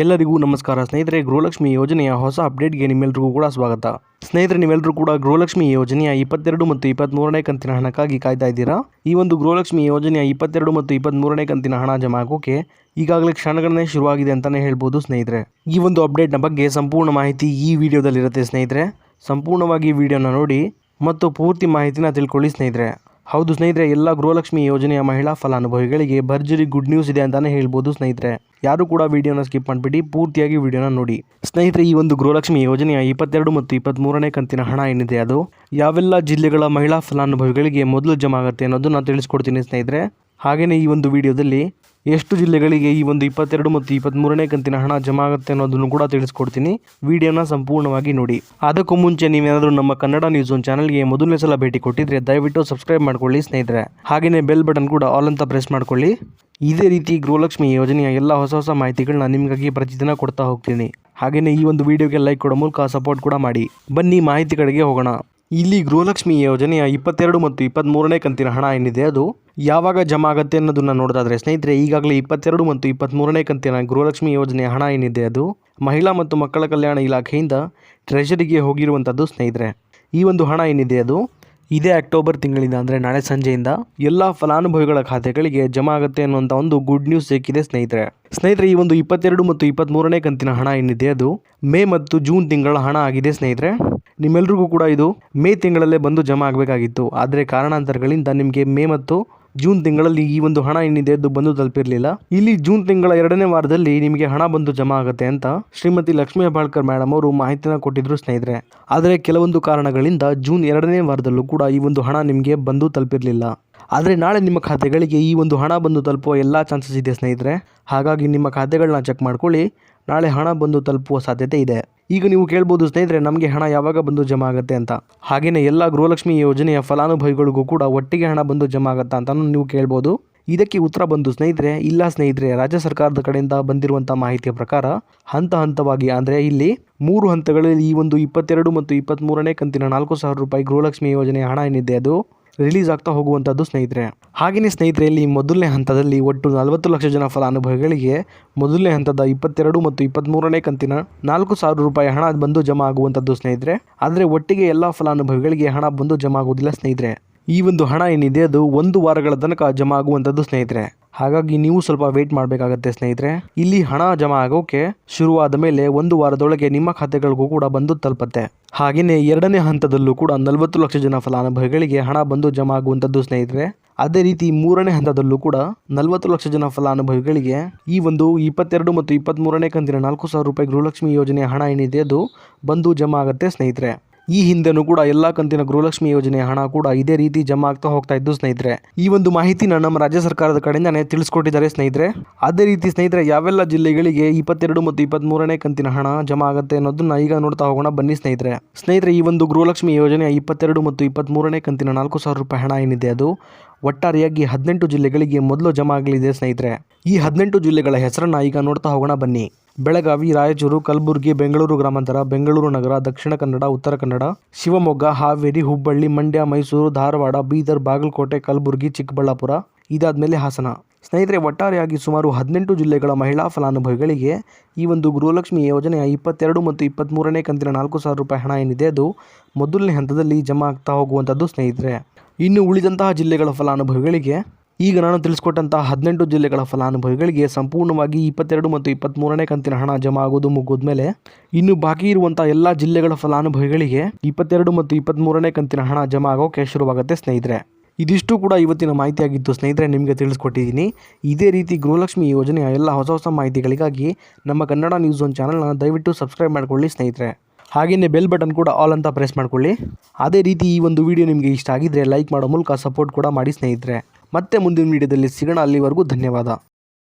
ಎಲ್ಲರಿಗೂ ನಮಸ್ಕಾರ. ಸ್ನೇಹಿತರೆ, ಗೃಹಲಕ್ಷ್ಮಿ ಯೋಜನೆಯ ಹೊಸ ಅಪ್ಡೇಟ್ಗೆ ನಿಮ್ಮೆಲ್ಲರಿಗೂ ಕೂಡ ಸ್ವಾಗತ. ಸ್ನೇಹಿತರೆ ನೀವೆಲ್ಲರೂ ಕೂಡ ಗೃಹಲಕ್ಷ್ಮಿ ಯೋಜನೆಯ ಇಪ್ಪತ್ತೆರಡು ಮತ್ತು ಇಪ್ಪತ್ತ್ಮೂರನೇ ಕಂತಿನ ಹಣಕ್ಕಾಗಿ ಕಾಯ್ತಾ ಇದ್ದೀರಾ? ಈ ಒಂದು ಗೃಹಲಕ್ಷ್ಮಿ ಯೋಜನೆಯ ಇಪ್ಪತ್ತೆರಡು ಮತ್ತು ಇಪ್ಪತ್ತ್ಮೂರನೇ ಕಂತಿನ ಹಣ ಜಮಾ ಆಗೋಕೆ ಈಗಾಗಲೇ ಕ್ಷಣಗಳನ್ನೇ ಶುರುವಾಗಿದೆ ಅಂತಲೇ ಹೇಳ್ಬೋದು ಸ್ನೇಹಿತರೆ. ಈ ಒಂದು ಅಪ್ಡೇಟ್ನ ಬಗ್ಗೆ ಸಂಪೂರ್ಣ ಮಾಹಿತಿ ಈ ವಿಡಿಯೋದಲ್ಲಿರುತ್ತೆ ಸ್ನೇಹಿತರೆ. ಸಂಪೂರ್ಣವಾಗಿ ವಿಡಿಯೋನ ನೋಡಿ ಮತ್ತು ಪೂರ್ತಿ ಮಾಹಿತಿನ ತಿಳ್ಕೊಳ್ಳಿ ಸ್ನೇಹಿತರೆ. ಹೌದು ಸ್ನೇಹಿತರೆ, ಎಲ್ಲ ಗೃಹಲಕ್ಷ್ಮಿ ಯೋಜನೆಯ ಮಹಿಳಾ ಫಲಾನುಭವಿಗಳಿಗೆ ಭರ್ಜರಿ ಗುಡ್ ನ್ಯೂಸ್ ಇದೆ ಅಂತಾನೆ ಹೇಳ್ಬೋದು ಸ್ನೇಹಿತರೆ. ಯಾರು ಕೂಡ ವಿಡಿಯೋನ ಸ್ಕಿಪ್ ಮಾಡಿಬಿಟ್ಟು ಪೂರ್ತಿಯಾಗಿ ವಿಡಿಯೋನ ನೋಡಿ. ಸ್ನೇಹಿತರೆ, ಈ ಒಂದು ಗೃಹಲಕ್ಷ್ಮಿ ಯೋಜನೆಯ ಇಪ್ಪತ್ತೆರಡು ಮತ್ತು ಇಪ್ಪತ್ತ್ಮೂರನೇ ಕಂತಿನ ಹಣ ಏನಿದೆ ಅದು? ಯಾವೆಲ್ಲ ಜಿಲ್ಲೆಗಳ ಮಹಿಳಾ ಫಲಾನುಭವಿಗಳಿಗೆ ಮೊದಲು ಜಮಾ ಆಗುತ್ತೆ ಅನ್ನೋದು ನಾನು ತಿಳಿಸ್ಕೊಡ್ತೀನಿ ಸ್ನೇಹಿತರೆ. ಹಾಗೆಯೇ ಈ ಒಂದು ವಿಡಿಯೋದಲ್ಲಿ ಎಷ್ಟು ಜಿಲ್ಲೆಗಳಿಗೆ ಈ ಒಂದು ಇಪ್ಪತ್ತೆರಡು ಮತ್ತು ಇಪ್ಪತ್ತ್ಮೂರನೇ ಕಂತಿನ ಹಣ ಜಮಾ ಆಗುತ್ತೆ ಅನ್ನೋದನ್ನು ಕೂಡ ತಿಳಿಸ್ಕೊಡ್ತೀನಿ. ವಿಡಿಯೋನ ಸಂಪೂರ್ಣವಾಗಿ ನೋಡಿ. ಅದಕ್ಕೂ ಮುಂಚೆ ನೀವೇನಾದರೂ ನಮ್ಮ ಕನ್ನಡ ನ್ಯೂಸ್ ಒಂದು ಚಾನಲ್ಗೆ ಮೊದಲನೇ ಸಲ ಭೇಟಿ ಕೊಟ್ಟಿದ್ರೆ ದಯವಿಟ್ಟು ಸಬ್ಸ್ಕ್ರೈಬ್ ಮಾಡ್ಕೊಳ್ಳಿ ಸ್ನೇಹಿತರೆ. ಹಾಗೆಯೇ ಬೆಲ್ ಬಟನ್ ಕೂಡ ಆಲ್ ಅಂತ ಪ್ರೆಸ್ ಮಾಡ್ಕೊಳ್ಳಿ. ಇದೇ ರೀತಿ ಗೃಹಲಕ್ಷ್ಮಿ ಯೋಜನೆಯ ಎಲ್ಲ ಹೊಸ ಹೊಸ ಮಾಹಿತಿಗಳನ್ನ ನಿಮಗಾಗಿ ಪ್ರತಿದಿನ ಕೊಡ್ತಾ ಹೋಗ್ತೀನಿ. ಹಾಗೆಯೇ ಈ ಒಂದು ವಿಡಿಯೋಗೆ ಲೈಕ್ ಕೊಡೋ ಮೂಲಕ ಸಪೋರ್ಟ್ ಕೂಡ ಮಾಡಿ. ಬನ್ನಿ ಮಾಹಿತಿಗಳಿಗೆ ಹೋಗೋಣ. ಇಲ್ಲಿ ಗೃಹಲಕ್ಷ್ಮಿ ಯೋಜನೆಯ ಇಪ್ಪತ್ತೆರಡು ಮತ್ತು ಇಪ್ಪತ್ತ್ಮೂರನೇ ಕಂತಿನ ಹಣ ಏನಿದೆ ಅದು? ಯಾವಾಗ ಜಮಾ ಆಗುತ್ತೆ ಅನ್ನೋದನ್ನ ನೋಡೋದಾದ್ರೆ ಸ್ನೇಹಿತರೆ, ಈಗಾಗಲೇ ಇಪ್ಪತ್ತೆರಡು ಮತ್ತು ಇಪ್ಪತ್ತ್ಮೂರನೇ ಕಂತಿನ ಗೃಹಲಕ್ಷ್ಮಿ ಯೋಜನೆಯ ಹಣ ಏನಿದೆ ಅದು? ಮಹಿಳಾ ಮತ್ತು ಮಕ್ಕಳ ಕಲ್ಯಾಣ ಇಲಾಖೆಯಿಂದ ಟ್ರೆಷರಿಗೆ ಹೋಗಿರುವಂಥದ್ದು ಸ್ನೇಹಿತರೆ, ಈ ಒಂದು ಹಣ ಏನಿದೆ ಅದು? ಇದೇ ಅಕ್ಟೋಬರ್ ತಿಂಗಳಿಂದ ಅಂದರೆ ನಾಳೆ ಸಂಜೆಯಿಂದ ಎಲ್ಲ ಫಲಾನುಭವಿಗಳ ಖಾತೆಗಳಿಗೆ ಜಮಾ ಆಗುತ್ತೆ ಅನ್ನುವಂಥ ಒಂದು ಗುಡ್ ನ್ಯೂಸ್ ಸಿಕ್ಕಿದೆ ಸ್ನೇಹಿತರೆ. ಸ್ನೇಹಿತರೆ, ಈ ಒಂದು ಇಪ್ಪತ್ತೆರಡು ಮತ್ತು ಇಪ್ಪತ್ತ್ಮೂರನೇ ಕಂತಿನ ಹಣ ಏನಿದೆ ಅದು? ಮೇ ಮತ್ತು ಜೂನ್ ತಿಂಗಳ ಹಣ ಆಗಿದೆ ಸ್ನೇಹಿತರೆ. ನಿಮ್ಮೆಲ್ರಿಗೂ ಕೂಡ ಇದು ಮೇ ತಿಂಗಳಲ್ಲೇ ಬಂದು ಜಮಾ ಆಗಬೇಕಾಗಿತ್ತು. ಆದರೆ ಕಾರಣಾಂತರಗಳಿಂದ ನಿಮಗೆ ಮೇ ಮತ್ತು ಜೂನ್ ತಿಂಗಳಲ್ಲಿ ಈ ಒಂದು ಹಣ ಏನಿದೆ ಅದು ಬಂದು ತಲುಪಿರಲಿಲ್ಲ. ಇಲ್ಲಿ ಜೂನ್ ತಿಂಗಳ ಎರಡನೇ ವಾರದಲ್ಲಿ ನಿಮಗೆ ಹಣ ಬಂದು ಜಮಾ ಆಗುತ್ತೆ ಅಂತ ಶ್ರೀಮತಿ ಲಕ್ಷ್ಮೀ ಹೆಬ್ಬಾಳ್ಕರ್ ಮೇಡಮ್ ಅವರು ಮಾಹಿತಿನ ಕೊಟ್ಟಿದ್ರು ಸ್ನೇಹಿತರೆ. ಆದರೆ ಕೆಲವೊಂದು ಕಾರಣಗಳಿಂದ ಜೂನ್ ಎರಡನೇ ವಾರದಲ್ಲೂ ಕೂಡ ಈ ಒಂದು ಹಣ ನಿಮಗೆ ಬಂದು ತಲುಪಿರಲಿಲ್ಲ. ಆದರೆ ನಾಳೆ ನಿಮ್ಮ ಖಾತೆಗಳಿಗೆ ಈ ಒಂದು ಹಣ ಬಂದು ತಲುಪುವ ಎಲ್ಲ ಚಾನ್ಸಸ್ ಇದೆ ಸ್ನೇಹಿತರೆ. ಹಾಗಾಗಿ ನಿಮ್ಮ ಖಾತೆಗಳನ್ನ ಚೆಕ್ ಮಾಡ್ಕೊಳ್ಳಿ. ನಾಳೆ ಹಣ ಬಂದು ತಲುಪುವ ಸಾಧ್ಯತೆ ಇದೆ. ಈಗ ನೀವು ಕೇಳ್ಬೋದು, ಸ್ನೇಹಿತರೆ, ನಮಗೆ ಹಣ ಯಾವಾಗ ಬಂದು ಜಮಾ ಆಗುತ್ತೆ ಅಂತ. ಹಾಗೆಯೇ ಎಲ್ಲ ಗೃಹಲಕ್ಷ್ಮಿ ಯೋಜನೆಯ ಫಲಾನುಭವಿಗಳಿಗೂ ಕೂಡ ಒಟ್ಟಿಗೆ ಹಣ ಬಂದು ಜಮಾ ಆಗುತ್ತಾ ಅಂತಲೂ ನೀವು ಕೇಳ್ಬೋದು. ಇದಕ್ಕೆ ಉತ್ತರ ಬಂದು, ಸ್ನೇಹಿತರೆ, ಇಲ್ಲ ಸ್ನೇಹಿತರೆ, ರಾಜ್ಯ ಸರ್ಕಾರದ ಕಡೆಯಿಂದ ಬಂದಿರುವಂಥ ಮಾಹಿತಿಯ ಪ್ರಕಾರ, ಹಂತ ಹಂತವಾಗಿ, ಅಂದರೆ ಇಲ್ಲಿ ಮೂರು ಹಂತಗಳಲ್ಲಿ ಈ ಒಂದು ಇಪ್ಪತ್ತೆರಡು ಮತ್ತು ಇಪ್ಪತ್ತ್ಮೂರನೇ ಕಂತಿನ ನಾಲ್ಕು ಸಾವಿರ ರೂಪಾಯಿ ಗೃಹಲಕ್ಷ್ಮಿ ಯೋಜನೆಯ ಹಣ ಏನಿದೆ ಅದು? ರಿಲೀಸ್ ಆಗ್ತಾ ಹೋಗುವಂಥದ್ದು ಸ್ನೇಹಿತರೆ. ಹಾಗೆಯೇ ಸ್ನೇಹಿತರೆ, ಇಲ್ಲಿ ಮೊದಲನೇ ಹಂತದಲ್ಲಿ ಒಟ್ಟು ನಲವತ್ತು ಲಕ್ಷ ಜನ ಫಲಾನುಭವಿಗಳಿಗೆ ಮೊದಲನೇ ಹಂತದ ಇಪ್ಪತ್ತೆರಡು ಮತ್ತು ಇಪ್ಪತ್ತ್ಮೂರನೇ ಕಂತಿನ ನಾಲ್ಕು ಸಾವಿರ ರೂಪಾಯಿ ಹಣ ಬಂದು ಜಮಾ ಆಗುವಂಥದ್ದು ಸ್ನೇಹಿತರೆ. ಆದರೆ ಒಟ್ಟಿಗೆ ಎಲ್ಲ ಫಲಾನುಭವಿಗಳಿಗೆ ಹಣ ಬಂದು ಜಮಾ ಆಗುವುದಿಲ್ಲ ಸ್ನೇಹಿತರೆ. ಈ ಒಂದು ಹಣ ಏನಿದೆ, ಅದು ಒಂದು ವಾರಗಳ ತನಕ ಜಮಾ ಆಗುವಂಥದ್ದು ಸ್ನೇಹಿತರೆ. ಹಾಗಾಗಿ ನೀವು ಸ್ವಲ್ಪ ವೇಟ್ ಮಾಡಬೇಕಾಗತ್ತೆ ಸ್ನೇಹಿತರೆ. ಇಲ್ಲಿ ಹಣ ಜಮಾ ಆಗೋಕೆ ಶುರುವಾದ ಮೇಲೆ ಒಂದು ವಾರದೊಳಗೆ ನಿಮ್ಮ ಖಾತೆಗಳಿಗೂ ಕೂಡ ಬಂದು ತಲುಪತ್ತೆ. ಹಾಗೆಯೇ ಎರಡನೇ ಹಂತದಲ್ಲೂ ಕೂಡ ನಲವತ್ತು ಲಕ್ಷ ಜನ ಫಲಾನುಭವಿಗಳಿಗೆ ಹಣ ಬಂದು ಜಮಾ ಆಗುವಂಥದ್ದು ಸ್ನೇಹಿತರೆ. ಅದೇ ರೀತಿ ಮೂರನೇ ಹಂತದಲ್ಲೂ ಕೂಡ ನಲವತ್ತು ಲಕ್ಷ ಜನ ಫಲಾನುಭವಿಗಳಿಗೆ ಈ ಒಂದು ಇಪ್ಪತ್ತೆರಡು ಮತ್ತು ಇಪ್ಪತ್ತ್ಮೂರನೇ ಕಂತಿನ ನಾಲ್ಕು ಸಾವಿರ ರೂಪಾಯಿ ಗೃಹಲಕ್ಷ್ಮಿ ಯೋಜನೆಯ ಹಣ ಏನಿದೆ ಅದು ಬಂದು ಜಮಾ ಆಗುತ್ತೆ ಸ್ನೇಹಿತರೆ. ಈ ಹಿಂದೆನೂ ಕೂಡ ಎಲ್ಲ ಕಂತಿನ ಗೃಹಲಕ್ಷ್ಮಿ ಯೋಜನೆ ಹಣ ಕೂಡ ಇದೇ ರೀತಿ ಜಮಾ ಆಗ್ತಾ ಹೋಗ್ತಾ ಇದ್ದು ಸ್ನೇಹಿತರೆ, ಈ ಒಂದು ಮಾಹಿತಿನ ನಮ್ಮ ರಾಜ್ಯ ಸರ್ಕಾರದ ಕಡೆಯಿಂದಾನೇ ತಿಳಿಸ್ಕೊಟ್ಟಿದ್ದಾರೆ ಸ್ನೇಹಿತರೆ. ಅದೇ ರೀತಿ ಸ್ನೇಹಿತರೆ, ಯಾವೆಲ್ಲ ಜಿಲ್ಲೆಗಳಿಗೆ ಇಪ್ಪತ್ತೆರಡು ಮತ್ತು ಇಪ್ಪತ್ತ್ಮೂರನೇ ಕಂತಿನ ಹಣ ಜಮಾ ಆಗುತ್ತೆ ಅನ್ನೋದನ್ನ ಈಗ ನೋಡ್ತಾ ಹೋಗೋಣ. ಬನ್ನಿ ಸ್ನೇಹಿತರೆ. ಸ್ನೇಹಿತರೆ, ಈ ಒಂದು ಗೃಹಲಕ್ಷ್ಮಿ ಯೋಜನೆಯ ಇಪ್ಪತ್ತೆರಡು ಮತ್ತು ಇಪ್ಪತ್ತ್ಮೂರನೇ ಕಂತಿನ ನಾಲ್ಕು ಸಾವಿರ ರೂಪಾಯಿ ಹಣ ಏನಿದೆ ಅದು? ಒಟ್ಟಾರೆಯಾಗಿ ಹದಿನೆಂಟು ಜಿಲ್ಲೆಗಳಿಗೆ ಮೊದಲು ಜಮಾ ಆಗಲಿದೆ ಸ್ನೇಹಿತರೆ. ಈ ಹದಿನೆಂಟು ಜಿಲ್ಲೆಗಳ ಹೆಸರನ್ನ ಈಗ ನೋಡ್ತಾ ಹೋಗೋಣ. ಬನ್ನಿ. ಬೆಳಗಾವಿ, ರಾಯಚೂರು, ಕಲಬುರಗಿ, ಬೆಂಗಳೂರು ಗ್ರಾಮಾಂತರ, ಬೆಂಗಳೂರು ನಗರ, ದಕ್ಷಿಣ ಕನ್ನಡ, ಉತ್ತರ ಕನ್ನಡ, ಶಿವಮೊಗ್ಗ, ಹಾವೇರಿ, ಹುಬ್ಬಳ್ಳಿ, ಮಂಡ್ಯ, ಮೈಸೂರು, ಧಾರವಾಡ, ಬೀದರ್, ಬಾಗಲಕೋಟೆ, ಕಲಬುರಗಿ, ಚಿಕ್ಕಬಳ್ಳಾಪುರ. ಇದಾದಮೇಲೆ ಹಾಸನ. ಸ್ನೇಹಿತರೆ, ಒಟ್ಟಾರೆಯಾಗಿ ಸುಮಾರು ಹದಿನೆಂಟು ಜಿಲ್ಲೆಗಳ ಮಹಿಳಾ ಫಲಾನುಭವಿಗಳಿಗೆ ಈ ಒಂದು ಗೃಹಲಕ್ಷ್ಮಿ ಯೋಜನೆಯ ಇಪ್ಪತ್ತೆರಡು ಮತ್ತು ಇಪ್ಪತ್ತ್ಮೂರನೇ ಕಂತಿನ ನಾಲ್ಕು ಸಾವಿರ ರೂಪಾಯಿ ಹಣ ಏನಿದೆ, ಅದು ಮೊದಲನೇ ಹಂತದಲ್ಲಿ ಜಮಾ ಆಗ್ತಾ ಹೋಗುವಂಥದ್ದು ಸ್ನೇಹಿತರೆ. ಇನ್ನು ಉಳಿದಂತಹ ಜಿಲ್ಲೆಗಳ ಫಲಾನುಭವಿಗಳಿಗೆ ಈಗ ನಾನು ತಿಳಿಸ್ಕೊಟ್ಟಂತಹ ಹದಿನೆಂಟು ಜಿಲ್ಲೆಗಳ ಫಲಾನುಭವಿಗಳಿಗೆ ಸಂಪೂರ್ಣವಾಗಿ ಇಪ್ಪತ್ತೆರಡು ಮತ್ತು ಇಪ್ಪತ್ತ್ಮೂರನೇ ಕಂತಿನ ಹಣ ಜಮಾ ಆಗೋದು ಮುಗಿದ ಮೇಲೆ ಇನ್ನು ಬಾಕಿ ಇರುವಂಥ ಎಲ್ಲ ಜಿಲ್ಲೆಗಳ ಫಲಾನುಭವಿಗಳಿಗೆ ಇಪ್ಪತ್ತೆರಡು ಮತ್ತು ಇಪ್ಪತ್ತ್ಮೂರನೇ ಕಂತಿನ ಹಣ ಜಮಾ ಆಗೋಕೆ ಶುರುವಾಗುತ್ತೆ ಸ್ನೇಹಿತರೆ. ಇದಿಷ್ಟು ಕೂಡ ಇವತ್ತಿನ ಮಾಹಿತಿಯಾಗಿತ್ತು ಸ್ನೇಹಿತರೆ, ನಿಮಗೆ ತಿಳಿಸ್ಕೊಟ್ಟಿದ್ದೀನಿ. ಇದೇ ರೀತಿ ಗೃಹಲಕ್ಷ್ಮಿ ಯೋಜನೆಯ ಎಲ್ಲ ಹೊಸ ಹೊಸ ಮಾಹಿತಿಗಳಿಗಾಗಿ ನಮ್ಮ ಕನ್ನಡ ನ್ಯೂಸ್ ಒನ್ ಚಾನಲ್ನ ದಯವಿಟ್ಟು ಸಬ್ಸ್ಕ್ರೈಬ್ ಮಾಡ್ಕೊಳ್ಳಿ ಸ್ನೇಹಿತರೆ. ಹಾಗೆಯೇ ಬೆಲ್ ಬಟನ್ ಕೂಡ ಆಲ್ ಅಂತ ಪ್ರೆಸ್ ಮಾಡ್ಕೊಳ್ಳಿ. ಅದೇ ರೀತಿ ಈ ಒಂದು ವಿಡಿಯೋ ನಿಮಗೆ ಇಷ್ಟ ಆಗಿದ್ದರೆ ಲೈಕ್ ಮಾಡೋ ಮೂಲಕ ಸಪೋರ್ಟ್ ಕೂಡ ಮಾಡಿ ಸ್ನೇಹಿತರೆ. ಮತ್ತೆ ಮುಂದಿನ ವಿಡಿಯೋದಲ್ಲಿ ಸಿಗೋಣ. ಅಲ್ಲಿವರೆಗೂ ಧನ್ಯವಾದ.